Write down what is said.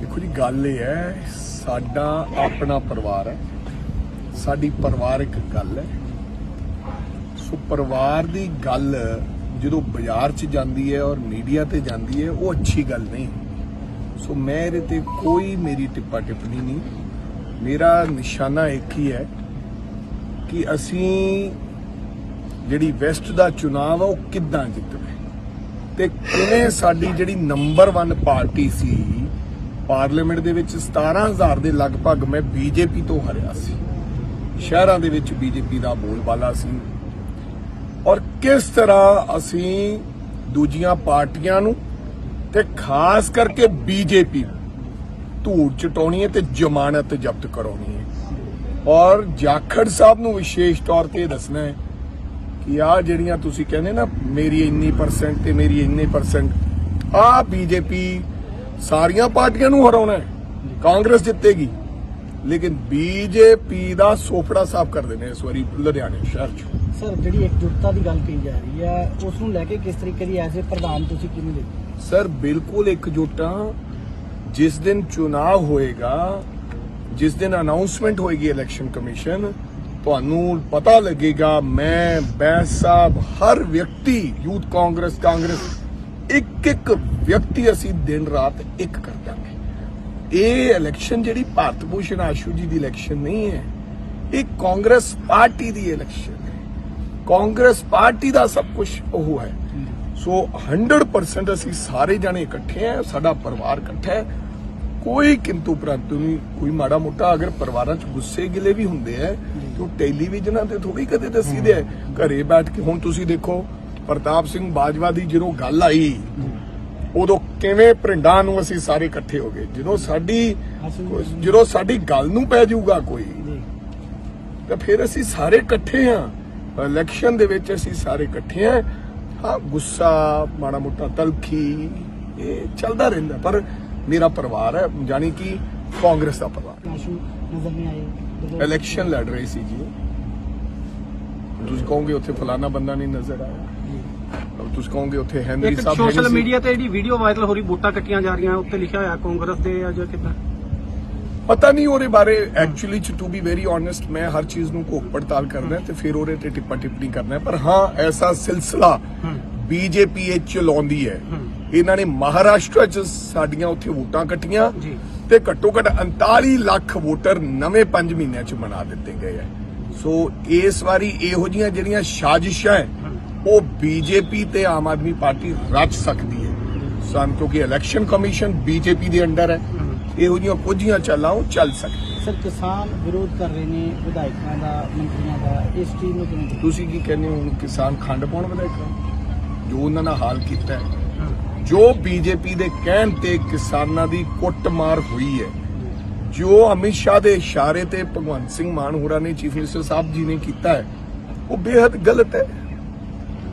ਦੇਖੋ ਜੀ, ਗੱਲ ਇਹ ਹੈ, ਸਾਡਾ ਆਪਣਾ ਪਰਿਵਾਰ ਹੈ। ਸਾਡੀ ਪਰਿਵਾਰਕ ਗੱਲ ਹੈ। ਸੋ ਪਰਿਵਾਰ ਦੀ ਗੱਲ ਜਦੋਂ ਬਾਜ਼ਾਰ 'ਚ ਜਾਂਦੀ ਹੈ ਔਰ ਮੀਡੀਆ ਤੇ ਜਾਂਦੀ ਹੈ, ਉਹ ਅੱਛੀ ਗੱਲ ਨਹੀਂ। ਸੋ ਮੈਂ ਇਹਦੇ ਤੇ ਕੋਈ ਮੇਰੀ ਟਿੱਪਾ ਟਿੱਪਣੀ ਨਹੀਂ। ਮੇਰਾ ਨਿਸ਼ਾਨਾ ਇੱਕ ਹੀ ਹੈ ਕਿ ਅਸੀਂ ਜਿਹੜੀ ਵੈਸਟ ਦਾ ਚੁਣਾਵ ਆ, ਉਹ ਕਿੱਦਾਂ ਜਿੱਤਣਾ ਹੈ ਤੇ ਕਿਵੇਂ ਸਾਡੀ ਜਿਹੜੀ ਨੰਬਰ 1 ਪਾਰਟੀ ਸੀ ਪਾਰਲੀਮੈਂਟ ਦੇ ਵਿੱਚ 17000 ਦੇ ਲਗਭਗ ਮੈਂ ਬੀਜੇਪੀ ਤੋਂ ਹਰਿਆ ਸੀ। ਸ਼ਹਿਰਾਂ ਦੇ ਵਿੱਚ ਬੀਜੇਪੀ ਦਾ ਬੋਲਬਾਲਾ ਸੀ। ਔਰ ਕਿਸ ਤਰ੍ਹਾਂ ਅਸੀਂ ਦੂਜੀਆਂ ਪਾਰਟੀਆਂ ਨੂੰ ਤੇ ਖਾਸ ਕਰਕੇ ਬੀਜੇਪੀ ਧੂੜ ਚਟਾਉਣੀ ਹੈ ਤੇ ਜ਼ਮਾਨਤ ਜ਼ਬਤ ਕਰਾਉਣੀ ਹੈ। ਔਰ ਜਾਖੜ ਸਾਹਿਬ ਨੂੰ ਵਿਸ਼ੇਸ਼ ਤੌਰ ਤੇ ਇਹ ਦੱਸਣਾ ਹੈ ਕਿ ਆ ਜਿਹੜੀਆਂ ਤੁਸੀਂ ਕਹਿੰਦੇ ਨਾ, ਮੇਰੀ ਇੰਨੀ ਪਰਸੈਂਟ ਤੇ ਮੇਰੀ ਇੰਨੇ ਪਰਸੈਂਟ ਆ ਬੀਜੇਪੀ ਸਾਰੀਆਂ ਪਾਰਟੀਆਂ ਨੂੰ ਹਰਾਉਣਾ ਹੈ। ਕਾਂਗਰਸ ਜਿੱਤੇਗੀ। ਲੇਕਿਨ ਬੀਜੇਪੀ ਦਾ ਸੋਫੜਾ ਸਾਫ਼ ਕਰ ਦੇਣੇ ਇਸ ਵਾਰੀ ਲੁਧਿਆਣੇ ਸ਼ਹਿਰ ਚ। ਸਰ ਜਿਹੜੀ ਇਕਜੁੱਟਤਾ ਦੀ ਗੱਲ ਕਹੀ ਜਾ ਰਹੀ ਹੈ ਉਸ ਨੂੰ ਲੈ ਕੇ ਕਿਸ ਤਰੀਕੇ ਦੀ ਐਜ਼ ਪ੍ਰਧਾਨ ਤੁਸੀਂ ਕਿਵੇਂ ਦੇਖਦੇ? ਸਰ ਬਿਲਕੁਲ ਇਕਜੁੱਟਾਂ। ਜਿਸ ਦਿਨ ਚੁਣਾਵ ਹੋਏਗਾ ਜਿਸ ਦਿਨ ਅਨਾਉਂਸਮੈਂਟ ਹੋਏਗੀ ਇਲੈਕਸ਼ਨ ਕਮਿਸ਼ਨ ਤੁਹਾਨੂੰ ਪਤਾ ਲੱਗੇਗਾ ਮੈਂ ਬੈਸ ਸਾਹਿਬ ਹਰ ਵਿਅਕਤੀ ਯੂਥ ਕਾਂਗਰਸ ਕਾਂਗਰਸ ਇੱਕ ਇੱਕ ਵਿਅਕਤੀ ਅਸੀਂ ਦਿਨ ਰਾਤ ਇੱਕ ਕਰ ਦਾਂਗੇ। ਇਹ ਇਲੈਕਸ਼ਨ ਜਿਹੜੀ ਭਾਰਤ ਭੂਸ਼ਣ ਆਸ਼ੂ ਜੀ ਦੀ ਇਲੈਕਸ਼ਨ ਨਹੀਂ ਹੈ ਇਹ ਕਾਂਗਰਸ ਪਾਰਟੀ ਦੀ ਇਲੈਕਸ਼ਨ ਹੈ। ਕਾਂਗਰਸ ਪਾਰਟੀ ਦਾ ਸਭ ਕੁਝ ਉਹ ਹੈ। ਸੋ 100% ਅਸੀਂ ਸਾਰੇ ਜਣੇ ਇਕੱਠੇ ਆ ਸਾਡਾ ਪਰਿਵਾਰ ਇਕੱਠਾ ਹੈ। ਕੋਈ ਕਿੰਤੂ ਪ੍ਰੰਤੂ ਨਹੀਂ ਕੋਈ ਮਾੜਾ ਮੋਟਾ ਅਗਰ ਪਰਿਵਾਰਾਂ 'ਚ ਗੁੱਸੇ ਗਿਲੇ ਵੀ ਹੁੰਦੇ ਆ ਤੇ ਉਹ ਟੈਲੀਵਿਜ਼ਨਾਂ ਤੇ ਥੋੜੀ ਕਦੇ ਦੱਸੀਦੇ ਆ। ਘਰੇ ਬੈਠ ਕੇ ਹੁਣ ਤੁਸੀਂ ਦੇਖੋ ਪ੍ਰਤਾਪ ਸਿੰਘ ਬਾਜਵਾ ਦੀ ਜਦੋਂ ਗੱਲ ਆਈ ਉਦੋਂ ਕਿਵੇਂ ਪਿੰਡਾਂ ਨੂੰ ਅਸੀਂ ਸਾਰੇ ਇਕੱਠੇ ਹੋ ਗਏ? ਜਦੋਂ ਸਾਡੀ ਜਦੋਂ ਸਾਡੀ ਗੱਲ ਨੂੰ ਪੈ ਜਾਊਗਾ ਕੋਈ ਤਾਂ ਫਿਰ ਅਸੀਂ ਸਾਰੇ ਇਕੱਠੇ ਹਾਂ। ਇਲੈਕਸ਼ਨ ਦੇ ਵਿੱਚ ਅਸੀਂ ਸਾਰੇ ਇਕੱਠੇ ਹਾਂ। ਹਾਂ ਗੁੱਸਾ ਮਾੜਾ ਮੋਟਾ ਤਲਖੀ ਇਹ ਚੱਲਦਾ ਰਹਿੰਦਾ। ਪਰ ਮੇਰਾ ਪਰਿਵਾਰ ਹੈ ਜਾਨੀ ਕਿ ਕਾਂਗਰਸ ਦਾ ਪਰਿਵਾਰ। ਇਲੈਕਸ਼ਨ ਲੜ ਰਹੀ ਸੀ ਜੀ। ਤੁਸੀਂ ਕਹੋਗੇ ਉੱਥੇ ਫਲਾਣਾ ਬੰਦਾ ਨਹੀਂ ਨਜ਼ਰ ਆਇਆ ਤੁਸੀਂ ਕਹੋਗੇ ਉੱਥੇ ਹੈਨਰੀ ਸਾਹਿਬ ਸੋਸ਼ਲ। ਮੀਡੀਆ ਤੇ ਜਿਹੜੀ ਵੀਡੀਓ ਵਾਇਰਲ ਹੋ ਰਹੀ ਵੋਟਾਂ ਕੱਟੀਆਂ ਜਾ ਰਹੀਆਂ ਉੱਤੇ ਲਿਖਿਆ ਹੋਇਆ ਕਾਂਗਰਸ ਦੇ ਆ ਜਾਂ ਕਿੱਦਾਂ ਪਤਾ ਨਹੀਂ ਉਹਦੇ ਬਾਰੇ actually to be very honest ਮੈਂ ਹਰ ਚੀਜ਼ ਨੂੰ ਘੋਖ ਪੜਤਾਲ ਕਰਦਾ ਤੇ ਫਿਰ ਉਹਦੇ ਤੇ ਟਿੱਪਾ ਟਿੱਪਣੀ ਕਰਨਾ। ਪਰ ਹਾਂ ਐਸਾ ਸਿਲਸਿਲਾ ਬੀਜੇਪੀ ਇਹ ਚਲਾਉਂਦੀ ਹੈ ਇਹਨਾਂ ਨੇ ਮਹਾਰਾਸ਼ਟਰ ਚ ਸਾਡੀਆਂ ਉੱਥੇ ਵੋਟਾਂ ਕੱਟੀਆਂ। ਤੇ ਘੱਟੋ ਘੱਟ 39 ਲੱਖ ਵੋਟਰ ਨਵੇਂ 5 ਮਹੀਨਿਆਂ ਚ ਬਣਾ ਦਿੱਤੇ ਗਏ ਹੈ ਸੋ ਇਸ ਵਾਰੀ ਇਹੋ ਜੀਆਂ ਜਿਹੜੀਆਂ ਸਾਜ਼ਿਸ਼ਾਂ ਉਹ ਬੀਜੇਪੀ ਤੇ ਆਮ ਆਦਮੀ ਪਾਰਟੀ ਰਚ ਸਕਦੀ ਹੈ। ਸਨ ਕਿਉਂਕਿ ਇਲੈਕਸ਼ਨ ਕਮਿਸ਼ਨ ਬੀਜੇਪੀ ਦੇ ਅੰਡਰ ਹੈ ਇਹੋ ਜਿਹੀਆਂ ਕੁਝੀਆਂ ਚਾਲਾਂ ਉਹ ਚੱਲ ਸਕਦੀਆਂ। ਸਰ ਕਿਸਾਨ ਵਿਰੋਧ ਕਰ ਰਹੇ ਨੇ ਵਿਧਾਇਕਾਂ ਦਾ ਮੰਤਰੀਆਂ ਦਾ ਇਸ ਚੀਜ਼ ਨੂੰ ਕਿਵੇਂ? ਤੁਸੀਂ ਕੀ ਕਹਿੰਦੇ ਹੋ ਕਿਸਾਨ ਖੰਡ ਪਾਉਣ ਵਿਧਾਇਕਾਂ ਜੋ ਉਹਨਾਂ ਨਾਲ ਹਾਲ ਕੀਤਾ ਜੋ ਬੀਜੇਪੀ ਦੇ ਕਹਿਣ ਤੇ ਕਿਸਾਨਾਂ ਦੀ ਕੁੱਟਮਾਰ ਹੋਈ ਹੈ ਜੋ ਅਮਿਤ ਸ਼ਾਹ ਦੇ ਇਸ਼ਾਰੇ ਤੇ ਭਗਵੰਤ ਸਿੰਘ ਮਾਨ ਹੋਰਾਂ ਨੇ ਚੀਫ ਮਿਨਿਸਟਰ ਸਾਹਿਬ ਜੀ ਨੇ ਕੀਤਾ ਹੈ, ਉਹ ਬੇहद ਗਲਤ ਹੈ।